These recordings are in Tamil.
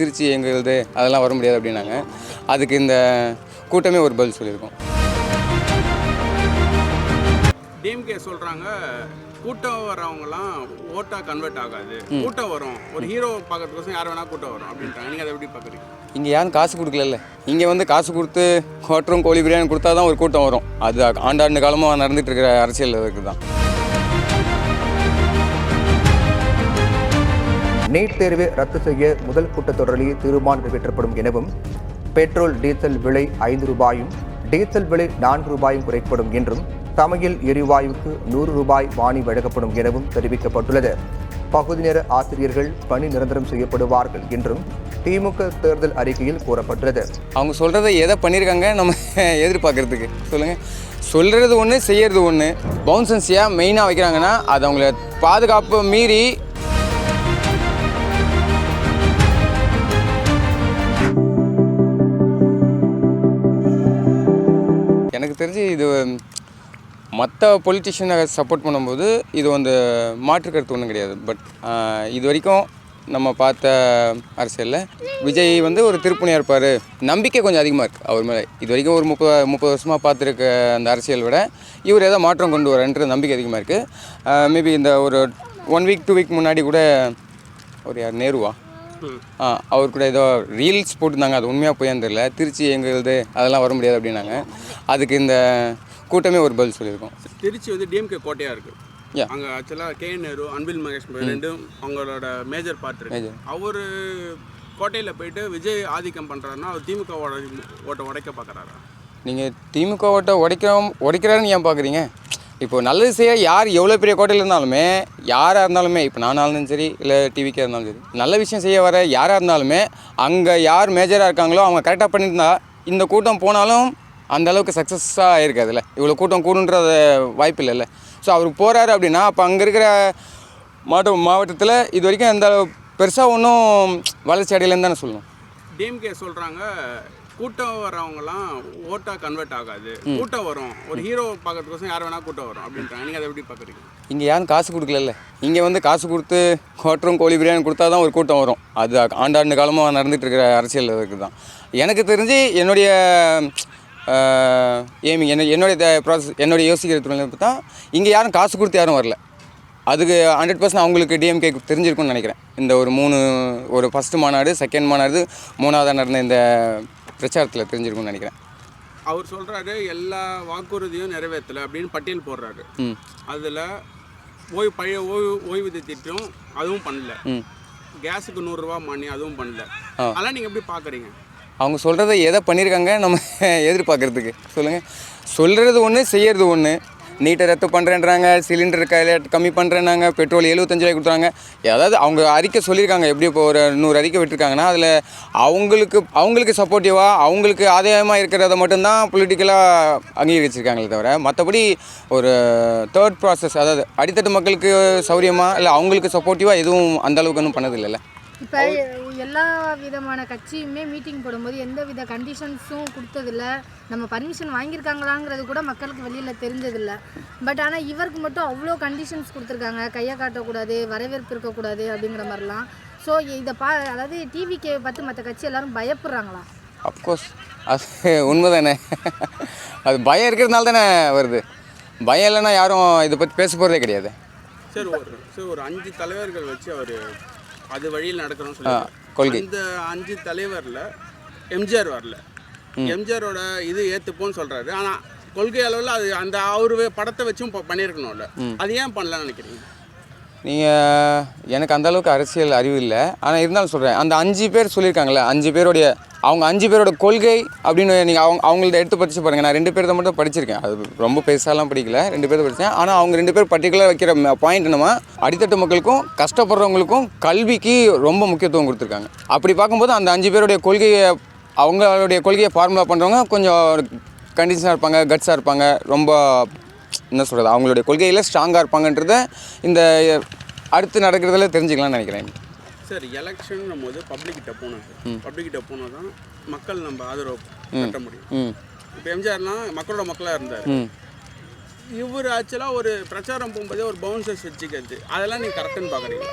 திருச்சி எங்களுது அதெல்லாம் வர முடியாது அப்படின்னாங்க. அதுக்கு இந்த கூட்டமே ஒரு பதில் சொல்லியிருக்கோம். டிஎம்கே சொல்கிறாங்க கூட்டம் வரவங்கலாம் ஓட்டாக கன்வெர்ட் ஆகாது. கூட்டம் வரும். ஒரு ஹீரோ பார்க்கறதுக்கோசம் யார் வேணால் கூட்டம் வரும் அப்படின்றாங்க. நீங்கள் அதை எப்படி பார்க்குறீங்க? இங்கே யாரும் காசு கொடுக்கலல்ல. இங்கே வந்து காசு கொடுத்து கோட்டரும் கோழி பிரியாணி கொடுத்தா தான் ஒரு கூட்டம் வரும். அது ஆண்டாண்டு காலமாக நடந்துட்டு இருக்கிற அரசியல் இதுக்கு தான் நீட் தேர்வை ரத்து செய்ய முதல் கூட்டத்தொடரிலேயே தீர்மானம் நிறைவேற்றப்படும் எனவும் பெட்ரோல் டீசல் விலை ஐந்து ரூபாயும் டீசல் விலை நான்கு ரூபாயும் குறைக்கப்படும் என்றும் சமையல் எரிவாயுவுக்கு நூறு ரூபாய் வாணி வழங்கப்படும் எனவும் தெரிவிக்கப்பட்டுள்ளது. பகுதி நேர ஆசிரியர்கள் பணி நிரந்தரம் செய்யப்படுவார்கள் என்றும் திமுக தேர்தல் அறிக்கையில் கூறப்பட்டுள்ளது. அவங்க சொல்கிறத எதை பண்ணியிருக்காங்க நம்ம எதிர்பார்க்கறதுக்கு? சொல்லுங்கள் சொல்கிறது ஒன்று செய்யறது ஒன்று பவுன்சன்ஸியாக மெயினாக வைக்கிறாங்கன்னா அது அவங்கள பாதுகாப்பு மீறி மற்ற பொலிட்டிஷியனை சப்போர்ட் பண்ணும்போது இது வந்து மாற்று கருத்து ஒன்றும் கிடையாது பட் இது வரைக்கும் நம்ம பார்த்த அரசியலில் விஜய் வந்து ஒரு திருப்புணியாக இருப்பார். நம்பிக்கை கொஞ்சம் அதிகமாக இருக்குது அவர் மேலே இது வரைக்கும் ஒரு முப்பது முப்பது வருஷமாக பார்த்துருக்க அந்த அரசியல் விட இவர் ஏதோ மாற்றம் கொண்டு வரன்ற நம்பிக்கை அதிகமாக இருக்குது மேபி இந்த ஒரு ஒன் வீக் டூ வீக் முன்னாடி கூட ஒரு யார்? நேருவா? ஆ அவர் கூட ஏதோ ரீல்ஸ் போட்டிருந்தாங்க. அது உண்மையாக போயான்னு தெரியல. திருச்சி எங்களுது அதெல்லாம் வர முடியாது அப்படின்னாங்க. அதுக்கு இந்த கூட்டமே ஒரு பதில் சொல்லியிருக்கோம். திருச்சி வந்து டிஎம்கே கோட்டையாக இருக்குது. அங்கே ஆக்சுவலாக கே நேரு அன்பில் மகேஷ் ரெண்டும் அவங்களோட மேஜர் பார்ட் இருக்கு. அவர் கோட்டையில் போயிட்டு விஜய் ஆதிக்கம் பண்ணுறாருன்னா அவர் திமுக ஓட்டை உடைக்க பார்க்குறாரா நீங்கள் திமுக ஓட்டை உடைக்க உடைக்கிறாருன்னு ஏன் பார்க்குறீங்க இப்போ நல்லது செய்ய யார் எவ்வளோ பெரிய கோட்டையில் இருந்தாலுமே யாராக இருந்தாலுமே இப்போ நானாலும் சரி இல்லை டிவிக்கே இருந்தாலும் சரி நல்ல விஷயம் செய்ய வர யாராக இருந்தாலுமே அங்கே யார் மேஜராக இருக்காங்களோ அவங்க கரெக்டாக பண்ணியிருந்தா இந்த கூட்டம் போனாலும் அந்த அளவுக்கு சக்ஸஸாக ஆயிருக்காதுல்ல. இவ்வளோ கூட்டம் கூடுன்றது வாய்ப்பு இல்லைல்ல ஸோ அவர் போகிறாரு அப்படின்னா அப்போ அங்கே இருக்கிற மாவட்ட மாவட்டத்தில் இது வரைக்கும் எந்த பெருசாக ஒன்றும் வளர்ச்சி அடையலைன்னு தானே சொல்லணும். டிஎம்கே சொல்கிறாங்க கூட்டம் வரவங்கலாம் ஓட்டாக கன்வெர்ட் ஆகாது. கூட்டம் வரும். ஒரு ஹீரோ பார்க்கறதுக்கோசம் யார் வேணால் கூட்டம் வரும் அப்படின்றாங்க. நீங்கள் அதை எப்படி பார்க்குறீங்க? இங்கே யாரும் காசு கொடுக்கலல்ல. இங்கே வந்து காசு கொடுத்து கோட்டரும் கோழி பிரியாணி கொடுத்தா தான் ஒரு கூட்டம் வரும். அது ஆண்டாண்டு காலமாக நடந்துட்டு இருக்கிற அரசியல் இதுக்கு தான் எனக்கு தெரிஞ்சு என்னுடைய ஏமிங் என்ன என்னுடைய ப்ராசஸ் என்னுடைய யோசிக்கிற தொழில்நுட்பம் தான் இங்கே யாரும் காசு கொடுத்து யாரும் வரல. அதுக்கு ஹண்ட்ரட் பர்சன்ட் அவங்களுக்கு டிஎம்கே தெரிஞ்சிருக்கும்னு நினைக்கிறேன். இந்த ஒரு மூணு ஒரு ஃபஸ்ட்டு மாநாடு செகண்ட் மாநாடு மூணாவதாக நடந்த இந்த பிரச்சாரத்தில் தெரிஞ்சிருக்கும்னு நினைக்கிறேன். அவர் சொல்கிறாரு எல்லா வாக்குறுதியும் நிறைவேற்றலை அப்படின்னு பட்டியல் போடுறாரு. ம். அதில் ஓய்வு பழைய ஓய்வு ஓய்வூதிய திட்டம் அதுவும் பண்ணல. ம். கேஸுக்கு நூறுரூவா மானியம் அதுவும் பண்ணல. அதெல்லாம் நீங்கள் எப்படி பார்க்குறீங்க அவங்க சொல்கிறத எதை பண்ணியிருக்காங்க நம்ம எதிர்பார்க்குறதுக்கு. சொல்லுங்கள் சொல்கிறது ஒன்று செய்கிறது ஒன்று நீட்டை ரத்து பண்ணுறேன்றாங்க சிலிண்டர் கையில் கம்மி பண்ணுறேன்னாங்க பெட்ரோல் எழுபத்தஞ்சு ரூபாய் கொடுத்துறாங்க. அதாவது அவங்க அறிக்கை சொல்லியிருக்காங்க எப்படி இப்போ ஒரு நூறு அறிக்கை விட்டுருக்காங்கன்னா அதில் அவங்களுக்கு அவங்களுக்கு சப்போர்ட்டிவாக அவங்களுக்கு ஆதாயமாக இருக்கிறத மட்டும்தான் பொலிட்டிக்கலாக அங்கீகரிச்சிருக்காங்களே தவிர மற்றபடி ஒரு தேர்ட் ப்ராசஸ் அதாவது அடித்தட்டு மக்களுக்கு சௌரியமாக இல்லை அவங்களுக்கு சப்போர்ட்டிவாக எதுவும் அந்த அளவுக்கு ஒன்றும் பண்ணதில்லைல்ல? இப்போ எல்லா விதமான கட்சியுமே மீட்டிங் போடும்போது எந்த வித கண்டிஷன்ஸும் கொடுத்ததில்ல. நம்ம பர்மிஷன் வாங்கியிருக்காங்களாங்கிறது கூட மக்களுக்கு வெளியில் தெரிஞ்சதில்ல. பட் ஆனால் இவருக்கு மட்டும் அவ்வளோ கண்டிஷன்ஸ் கொடுத்துருக்காங்க. கையை காட்டக்கூடாது வரவேற்பு இருக்கக்கூடாது அப்படிங்கிற மாதிரிலாம். ஸோ இதை பா அதாவது டிவிக்கே பார்த்து மற்ற கட்சி எல்லாரும் பயப்படுறாங்களா? அப்கோர்ஸ் அது உண்மை தானே அது பயம் இருக்கிறதுனால தானே வருது. பயம் இல்லைன்னா யாரும் இதை பற்றி பேச போகிறதே கிடையாது. சரி ஒரு சரி ஒரு அஞ்சு தலைவர்கள் வச்சு அவர் அது வழியில் நடக்கணும்னு ஆ, சொல்லி கொள்கை. அந்த அஞ்சு தலைவரில் எம்ஜிஆர் வரல. எம்ஜிஆரோட இது ஏற்றுப்போன்னு சொல்கிறாரு ஆனால் கொள்கை அளவில் அது அந்த அவர் படத்தை வச்சும் பண்ணியிருக்கணும்ல அது ஏன் பண்ணலன்னு நினைக்கிறீங்க? நீங்கள் எனக்கு அந்த அளவுக்கு அரசியல் அறிவு இல்லை. ஆனால் இருந்தாலும் சொல்கிறேன் அந்த அஞ்சு பேர் சொல்லியிருக்காங்களே அஞ்சு பேருடைய அவங்க அஞ்சு பேரோட கொள்கை அப்படின்னு நீங்கள் அவங்க அவங்கள்ட்ட எடுத்து படிச்சு பாருங்கள் நான் ரெண்டு பேர்த்த மட்டும் படிச்சிருக்கேன். அது ரொம்ப பெருசாலாம் படிக்கல. ரெண்டு பேர் படித்தேன் ஆனால் அவங்க ரெண்டு பேர் பர்டிகுலர் வைக்கிற பாயிண்ட் என்னமா அடித்தட்டு மக்களுக்கும் கஷ்டப்படுறவங்களுக்கும் கல்விக்கு ரொம்ப முக்கியத்துவம் கொடுத்துருக்காங்க. அப்படி பார்க்கும்போது அந்த அஞ்சு பேருடைய கொள்கையை அவங்களுடைய கொள்கையை ஃபார்முலா பண்ணுறவங்க கொஞ்சம் கண்டிஷனாக இருப்பாங்க கட்ஸாக இருப்பாங்க ரொம்ப என்ன சொல்கிறது அவங்களுடைய கொள்கையில் ஸ்ட்ராங்காக இருப்பாங்கன்றத இந்த அடுத்து நடக்கிறதுல தெரிஞ்சுக்கலாம்னு நினைக்கிறேன். சார் எலெக்ஷன் போது பப்ளிக் கிட்ட போகணும் சார். பப்ளிக் கிட்ட போனால் தான் மக்கள் நம்ம ஆதரவு கட்ட முடியும். இப்போ எம்ஜிஆர்லாம் மக்களோட மக்களாக இருந்தார். இவர் ஆக்சுவலாக ஒரு பிரச்சாரம் போகும்போதே ஒரு பவுன்சர்ஸ் வச்சுக்கிறது அதெல்லாம் நீங்கள் கரெக்டுன்னு பார்க்குறீங்க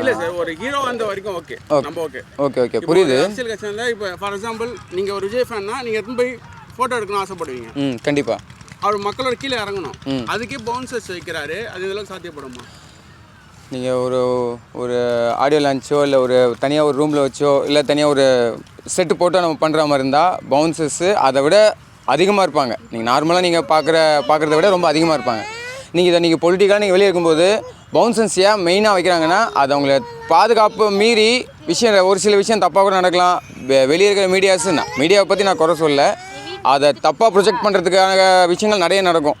இல்ல சார் ஒரு ஹீரோ வந்த வரைக்கும் ஓகே நம்ம ஓகே ஓகே. ஓகே புரியுது. அரசியல் கட்சி வந்தா இப்போ ஃபார் எக்ஸாம்பிள் நீங்க ஒரு விஜய் ஃபேன்னா நீங்க எடுத்துன்னு போய் போட்டோ எடுக்கணும் ஆசைப்படுவீங்க? ம் கண்டிப்பாக அவர் மக்களோட கீழே இறங்கணும். அதுக்கே பவுன்சர்ஸ் வைக்கிறாரு. அது இதெல்லாம் சாத்தியப்படுமா? நீங்கள் ஒரு ஒரு ஆடியோ லான்ச்சோ இல்லை ஒரு தனியாக ஒரு ரூமில் வச்சோ இல்லை தனியாக ஒரு செட்டு போட்டோ நம்ம பண்ணுற மாதிரி இருந்தால் பவுன்சஸ்ஸு அதை விட அதிகமாக இருப்பாங்க. நீங்கள் நார்மலாக நீங்கள் பார்க்குற பார்க்குறத விட ரொம்ப அதிகமாக இருப்பாங்க. நீங்கள் இதை நீங்கள் பொலிட்டிக்கலாக நீங்கள் வெளியே இருக்கும்போது பவுன்சன்ஸ் ஏன் மெயினாக வைக்கிறாங்கன்னா அது அவங்கள பாதுகாப்பு மீறி விஷயம் ஒரு சில விஷயம் தப்பாக கூட நடக்கலாம். வெளியே இருக்கிற மீடியாஸ் மீடியாவை பற்றி நான் குறை சொல்ல அதை தப்பாக ப்ரொஜெக்ட் பண்ணுறதுக்கான விஷயங்கள் நிறைய நடக்கும்.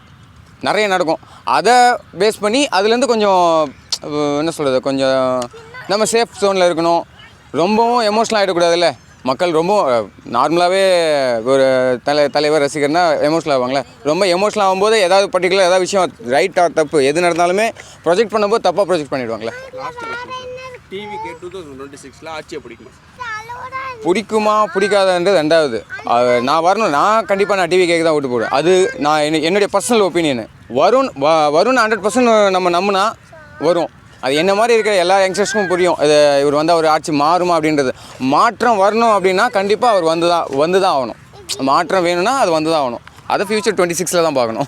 நிறைய நடக்கும். அதை பேஸ் பண்ணி அதுலேருந்து கொஞ்சம் என்ன சொல்கிறது கொஞ்சம் நம்ம சேஃப் ஜோனில் இருக்கணும். ரொம்பவும் எமோஷ்னல் ஆகிடக்கூடாதுல்ல மக்கள் ரொம்ப நார்மலாகவே ஒரு தலை தலைவர் ரசிகர்னா எமோஷனல் ஆவாங்களே ரொம்ப எமோஷனல் ஆகும்போது ஏதாவது பர்டிகுலர் ஏதாவது விஷயம் ரைட்டாக தப்பு எது நடந்தாலுமே ப்ரொஜெக்ட் பண்ணும்போது தப்பாக ப்ரொஜெக்ட் பண்ணிவிடுவாங்களே டிவிக்கு டூ தௌசண்ட் டுவெண்ட்டி சிக்ஸில் ஆட்சியை பிடிக்குமா? பிடிக்குமா பிடிக்காதன்றது ரெண்டாவது. நான் வரணும் நான் கண்டிப்பாக நான் டிவி கேட்க தான் ஓட்டு போடுவேன். அது நான் என்னுடைய பர்சனல் ஒப்பீனியன் வருண் வ- வருண் ஹண்ட்ரட் பர்சன்ட் நம்ம நம்பினா வரும். அது என்ன மாதிரி இருக்கிற எல்லா யங்ஸ்டர்ஸ்க்கும் புரியும். இது இவர் வந்து அவர் ஆட்சி மாறுமா அப்படின்றது. மாற்றம் வரணும் அப்படின்னா கண்டிப்பாக அவர் வந்து தான் வந்து தான் ஆகணும். மாற்றம் வேணும்னா அது வந்து தான் ஆகணும். அதை ஃப்யூச்சர் டுவெண்ட்டி சிக்ஸில் தான் பார்க்கணும்.